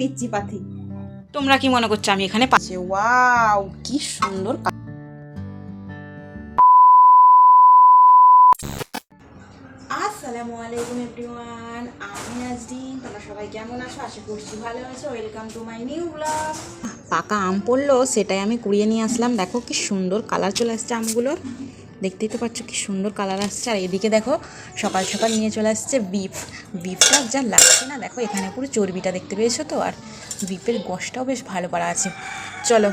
পিচ্চি পাথি তোমরা কি মনে করছ আমি এখানে পা- আছে ওয়াও কি সুন্দর আসসালামু আলাইকুম এভরিওয়ান আমি নাজরিন তোমরা সবাই কেমন আছো? আশা করছি ভালো আছো। Welcome to my new blog পাকা আম পড়ল সেটাই আমি কুড়িয়ে নিয়ে আসলাম। দেখো কি সুন্দর কালার চলে আসছে আমগুলোর। দেখতেই তো পাচ্ছ কি সুন্দর কালার আসছে। আর এদিকে দেখো, সকাল সকাল নিয়ে চলে আসছে বিফ বিফটা যা লাগছে না, দেখো এখানে পুরো চর্বিটা দেখতে পেয়েছ তো? আর বিফের গোশটাও বেশ ভালো পারা আছে। চলো,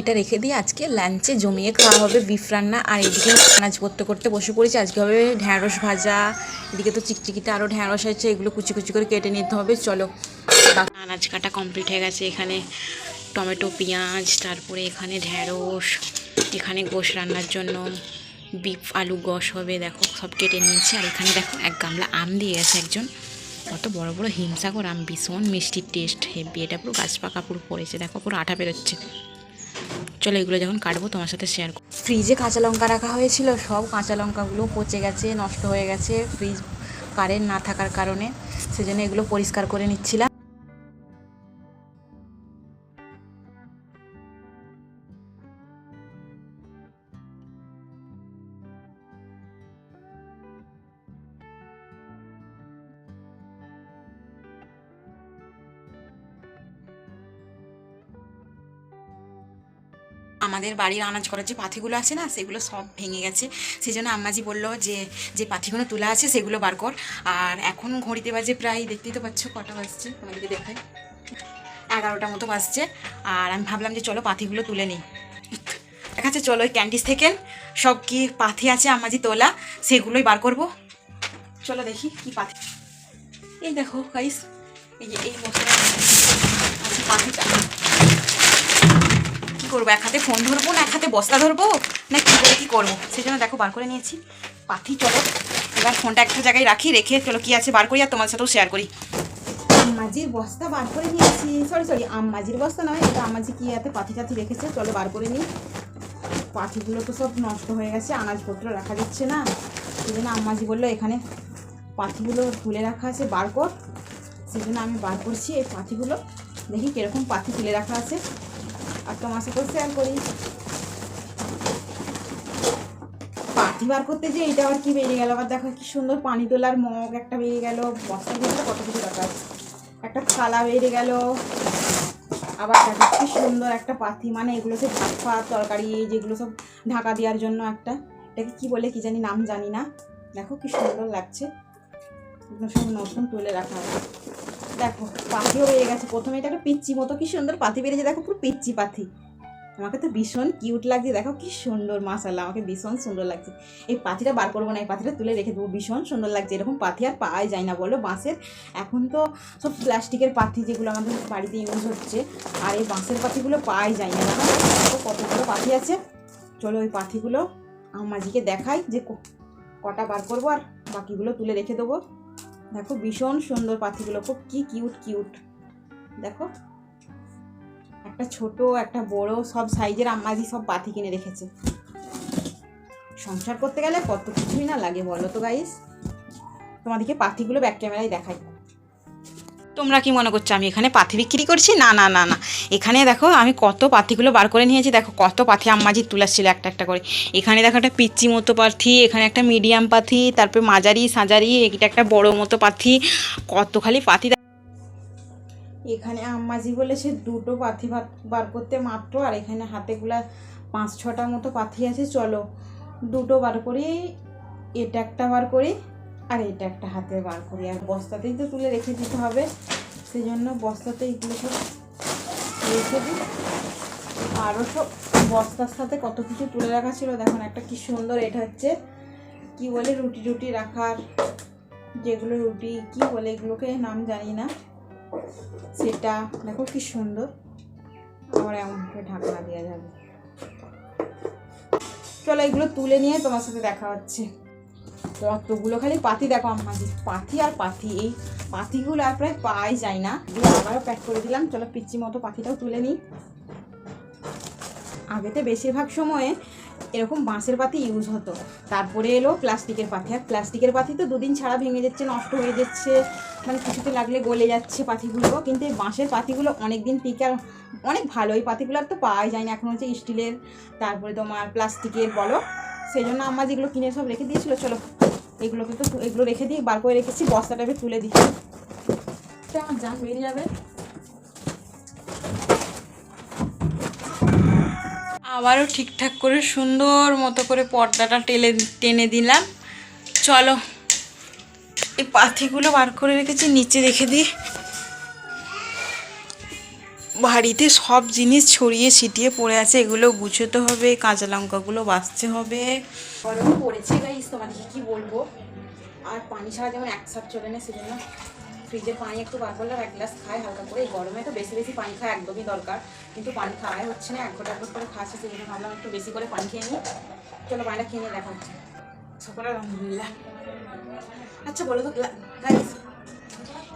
এটা রেখে দিয়ে আজকে লাঞ্চে জমিয়ে খাওয়া হবে বিফ রান্না। আর এদিকে আনাজ করতে করতে বসে পড়েছি। আজকে হবে ঢ্যাঁড়স ভাজা। এদিকে তো চিকচিকিতে আরও ঢ্যাঁড়স আছে, এগুলো কুচি কুচি করে কেটে নিতে হবে। চলো আনাজ কাটা কমপ্লিট হয়ে গেছে এখানে। টমেটো, পেঁয়াজ, তারপরে এখানে ঢ্যাঁড়স এখানে গোশ রান্নার জন্য বিফ, আলু, গোশ হবে, দেখো সব কেটে নিয়েছে। আর এখানে দেখো এক গামলা আম দিয়ে গেছে একজন। কত বড় বড় হিমসাগর আম, ভীষণ মিষ্টির টেস্ট হেভি এটা পুরো গাছ পাকা পুরো পড়েছে, দেখো পুরো আঠা বেরোচ্ছে। চলো এগুলো যখন কাটবো তোমার সাথে শেয়ার করব। ফ্রিজে কাঁচা লঙ্কা রাখা হয়েছিল, সব কাঁচা লঙ্কাগুলো পচে গেছে, নষ্ট হয়ে গেছে ফ্রিজ কারেন্ট না থাকার কারণে, সেজন্য এগুলো পরিষ্কার করে নিচ্ছিলাম। আমাদের বাড়ির আনাজ করার যে পাথিগুলো আছে না, সেগুলো সব ভেঙে গেছে। সেই জন্য আম্মাজি বলল যে যে পাথিগুলো তোলা আছে, সেগুলো বার কর। আর এখন ঘড়িতে বাজে প্রায়, দেখতেই তো পাচ্ছ, কটা বাজছে? তোমাদেরকে দেখাই। এগারোটা মতো বাজছে। আর আমি ভাবলাম যে, চলো পাথিগুলো তুলে নিই। দেখা যাচ্ছে, চলো ওই ক্যান্টিস থেকে সব কি পাথি আছে আম্মাজি তোলা, সেগুলোই বার করব। চলো দেখি কি পাথি। এই দেখো গাইস এই যে এই মশলা আছে পাথিটা কি করব এক হাতে ফোন ধরবো না এক হাতে বস্তা ধরবো? না কি করে, কী করব? সেই জন্য দেখো, বার করে নিয়েছি। পাথি চলো। এবার ফোনটা একটা জায়গায় রাখি, রেখে চলো কী আছে বার করি আর তোমার সাথেও শেয়ার করি। আম্মাজির বস্তা বার করে নিয়েছি। সরি সরি আম্মাজির বস্তা নয়, এটা আম্মাজি কি এতে পাথি টাথি রেখেছে? চলো বার করে নিই। পাথিগুলো তো সব নষ্ট হয়ে গেছে, আনাজপত্র রাখা যাচ্ছে না। সেই জন্য আম্মাজি বলল, এখানে পাথিগুলো তুলে রাখা আছে, বার কর। সেই জন্য আমি বার করছি এই পাথিগুলো দেখি কীরকম পাথি তুলে রাখা আছে। আর তোমার সাথেও শেয়ার করি। পাথি বার করতে যে এটা আবার কি বেরিয়ে গেল? আবার দেখো কি সুন্দর পানি তোলার মগ একটা বেরিয়ে গেল বস্তার ভিতরে কত কিছু আছে একটা থালা বেরিয়ে গেল, আবার দেখো কি সুন্দর একটা পাথি মানে এগুলোকে ভাত ফাত তরকারি, যেগুলো সব ঢাকা দেওয়ার জন্য একটা। এটাকে কি বলে কি জানি, নাম জানি না। দেখো কি সুন্দর লাগছে। এগুলো সব নতুন তুলে রাখা আছে। দেখো পাখিও বেরিয়ে গেছে। প্রথমে এটা একটা পিচ্চি মতো, কি সুন্দর পাথি বেরিয়েছে দেখো, পুরো পিচ্চি পাথি। আমাকে তো ভীষণ কিউট লাগছে, দেখো কি সুন্দর মাসাল্লাহ আমাকে ভীষণ সুন্দর লাগছে। এই পাথিটা বার করব না, এই পাথিটা তুলে রেখে দেবো, ভীষণ সুন্দর লাগছে। এরকম পাথি আর পাওয়াই যায় না, বলো, বাঁশের। এখন তো সব প্লাস্টিকের পাথি যেগুলো আমাদের বাড়িতে ইউজ হচ্ছে, আর এই বাঁশের পাথিগুলো পাওয়াই যায় না। দেখো কতগুলো পাথি আছে। চলো, ওই পাথিগুলো আমাজিকে দেখাই যে কটা বার করব, আর বাকিগুলো তুলে রেখে দেবো। দেখো ভীষণ সুন্দর পাখিগুলো, খুব কি কিউট কিউট দেখো, একটা ছোট, একটা বড়, সব সাইজের আম্মাজি সব পাখি কিনে রেখেছে। সংসার করতে গেলে কত কিছুই না লাগে বলো তো গাইস তোমাদেরকে পাখিগুলো ব্যাক ক্যামেরায় দেখাই। তোমরা কি মনে করছ? আমি এখানে পাথি বিক্রি করছি? না না না না। এখানে দেখো, আমি কত পাথিগুলো বার করে নিয়েছি। দেখো, কত পাথি আম্মাজি তুলাচ্ছিল একটা একটা করে। এখানে দেখো একটা পিচ্চি মতো পাথি, এখানে একটা মিডিয়াম পাথি, তারপরে মাঝারি, সাজারি, এটা একটা বড় মতো পাথি। কত খালি পাথি এখানে আম্মাজি বলেছে দুটো পাথি বার করতে মাত্র, আর এখানে হাতেগুলা পাঁচ ছটা মতো পাথি আছে। চলো, দুটো বার করি এটা একটা বার করি। আর, এটা একটা হাতে বার করি। আর বস্তাতেই তো তুলে রেখে দিতে হবে। সেই জন্য বস্তাতে এগুলো সব রেখে দিই। আরও সব বস্তার সাথে কত কিছু তুলে রাখা ছিল। দেখুন, একটা কি সুন্দর এটা হচ্ছে। কি বলে, রুটি রুটি রাখার যেগুলো রুটি, কি বলে এগুলোকে নাম জানি না। সেটা, দেখো কি সুন্দর। আবার এমন করে ঢাকনা দেওয়া যাবে। চলো এগুলো তুলে নিয়ে তোমার সাথে দেখা হচ্ছে। কতগুলো খালি পাতি দেখো আমাদের পাতি আর পাতি, এই পাতিগুলো আর প্রায় পাওয়াই যায় না। আবারও প্যাক করে দিলাম। চলো পিচ্ছি মতো পাখিটাও তুলে নিই। আগেতে বেশিরভাগ সময়ে এরকম বাঁশের পাতি ইউজ হতো। তারপরে এলো প্লাস্টিকের পাতি। আর প্লাস্টিকের পাতি তো দুদিন ছাড়া ভেঙে যাচ্ছে, নষ্ট হয়ে যাচ্ছে মানে কিছুতে লাগলে গলে যাচ্ছে পাতিগুলো। কিন্তু এই বাঁশের পাতিগুলো অনেক দিন টিকে আর অনেক ভালো। এই পাতিগুলো আর তো পাওয়াই যায় না। এখন হচ্ছে স্টিলের, তারপরে তোমার প্লাস্টিকের বলো। সেই জন্য আমার যেগুলো কিনে সব রেখে দিয়েছিলো, চলো এগুলোকে তো এগুলো রেখে দিয়ে বার করে রেখেছি, বস্তাটা তুলে এটা আমার জান বেরিয়ে যাবে। আবারও ঠিকঠাক করে সুন্দর মতো করে পর্দাটা টেলে টেনে দিলাম। চলো, এই পাথিগুলো বার করে রেখেছি, নিচে রেখে দিই। বাড়িতে সব জিনিস ছড়িয়ে ছিটিয়ে পড়ে আছে এগুলো গুছোতে হবে কাঁচা লঙ্কাগুলো বাছতে হবে। গরম পড়েছে গাইস তোমাদেরকে কি বলব? আর পানি ছাড়া যেমন এক সাপ চলে না সেজন্য ফ্রিজে পানি একটু বার করলে এক গ্লাস খাই হালকা করে। এই গরমে তো বেশি বেশি পানি খাওয়া একদমই দরকার কিন্তু পানি খাওয়াই হচ্ছে না এক ঘটা এক করে খাচ্ছে সেই জন্য ভাবলাম একটু বেশি করে পানি খেয়ে নিই। চলো পানিটা খেয়ে নিয়ে দেখা হচ্ছে। সকলে আলহামদুলিল্লাহ আচ্ছা বলো তো গাইস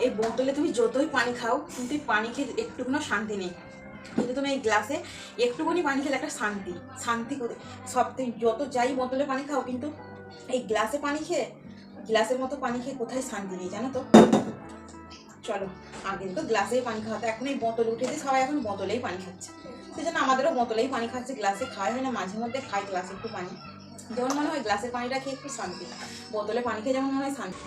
এই বোতলে তুমি যতই পানি খাও, কিন্তু পানি খেয়ে একটুকুনো শান্তি নেই। কিন্তু তুমি এই গ্লাসে একটুখানি পানি খেলে একটা শান্তি শান্তি করে সব থেকে যত যাই বোতলে পানি খাও, কিন্তু এই গ্লাসে পানি খেয়ে, গ্লাসের মতো পানি খেয়ে কোথায় শান্তি নেই, জানো তো? চলো আগে তো গ্লাসেই পানি খাওয়াতো এখন এই বোতলে উঠেছে সবাই এখন বোতলেই পানি খাচ্ছে। সেই জন্য আমাদেরও বোতলেই পানি খাচ্ছে, গ্লাসে খাওয়া হয় না, মাঝে মধ্যে খাই গ্লাসে একটু পানি। যেমন মনে হয় গ্লাসের পানিটা খেয়ে একটু শান্তি, বোতলে পানি খেয়ে যেমন মনে হয় শান্তি।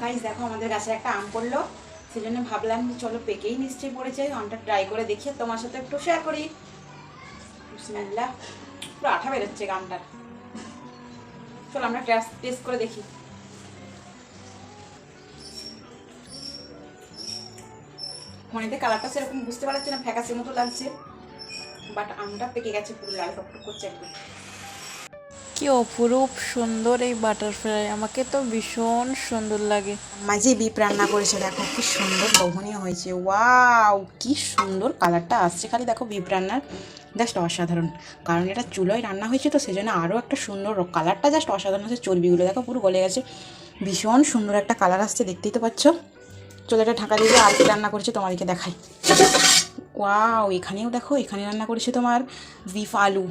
গাইস দেখো, আমাদের গাছে একটা আম পড়ল। সেই জন্য ভাবলাম যে চলো পেকেই নিশ্চয়ই পড়েছে আমটা ট্রাই করে দেখি তোমার সাথে একটু শেয়ার করি। বিসমিল্লাহ, পুরো আঠা বেরোচ্ছে আমটার চলো আমরা টেস্ট করে দেখি। ফোনেতে কালারটা সেরকম বুঝতে পারছি না ফ্যাকাসের মতো লাগছে। বাট আমটা পেকে গেছে, পুরো লাল টকটক করছে একদম। কি অপরূপ সুন্দর এই বাটারফ্লাই। আমাকে তো ভীষণ সুন্দর লাগে। মাঝে বিপ রান্না করেছে, দেখো কি সুন্দর লোভনীয় হয়েছে। ওয়াও, কি সুন্দর কালারটা আসছে। খালি দেখো বিপ রান্নার জাস্ট অসাধারণ। কারণ এটা চুলোয় রান্না হয়েছে তো সেজন্য আরও একটা সুন্দর কালারটা জাস্ট অসাধারণ হচ্ছে চর্বিগুলো। দেখো পুরো গলে গেছে। ভীষণ সুন্দর একটা কালার আসছে, দেখতেই তো পাচ্ছ। চলো এটা ঢাকা দিয়ে আর কি রান্না করেছে, তোমাদেরকে দেখাই। ওয়াও, এখানেও দেখো, এখানে রান্না করেছে তোমার বিফ আলু।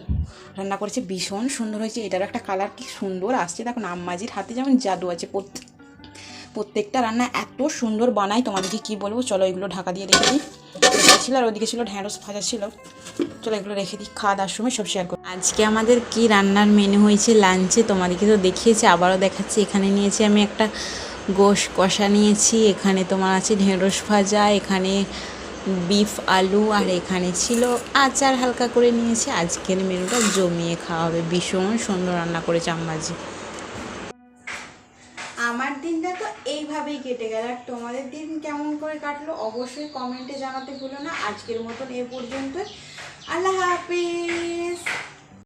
রান্না করেছে ভীষণ সুন্দর হয়েছে। এটার একটা কালার কি সুন্দর আসছে। দেখো আম্মাজির হাতে যেমন জাদু আছে। প্রত্যেক প্রত্যেকটা রান্না এত সুন্দর বানায়। তোমাদেরকে কি বলব? চলো এগুলো ঢাকা দিয়ে রেখে দিই। ছিল আর ওদিকে ছিল ঢ্যাঁড়স ভাজা ছিল। চলো এগুলো রেখে দিই। খাওয়া দাওয়ার সময় সব শেয়ার করো। আজকে আমাদের কি রান্নার মেনু হয়েছে? লাঞ্চে তোমাদেরকে তো দেখিয়েছি, আবারও দেখাচ্ছি। এখানে নিয়েছি আমি একটা গোশ কষা নিয়েছি। এখানে তোমার আছে ঢেঁড়স ভাজা। এখানে বিফ, আলু আর এখানে ছিল আচার হালকা করে নিয়েছি। আজকের মেনুটা জমিয়ে খাওয়া হবে। ভীষণ সুন্দর রান্না করেছে আম্মাজি। আমার দিনটা তো এইভাবেই কেটে গেল। আর তোমাদের দিন কেমন করে কাটলো অবশ্যই কমেন্টে জানাতে ভুলো না। আজকের মতন এ পর্যন্ত আল্লাহ হাফিজ।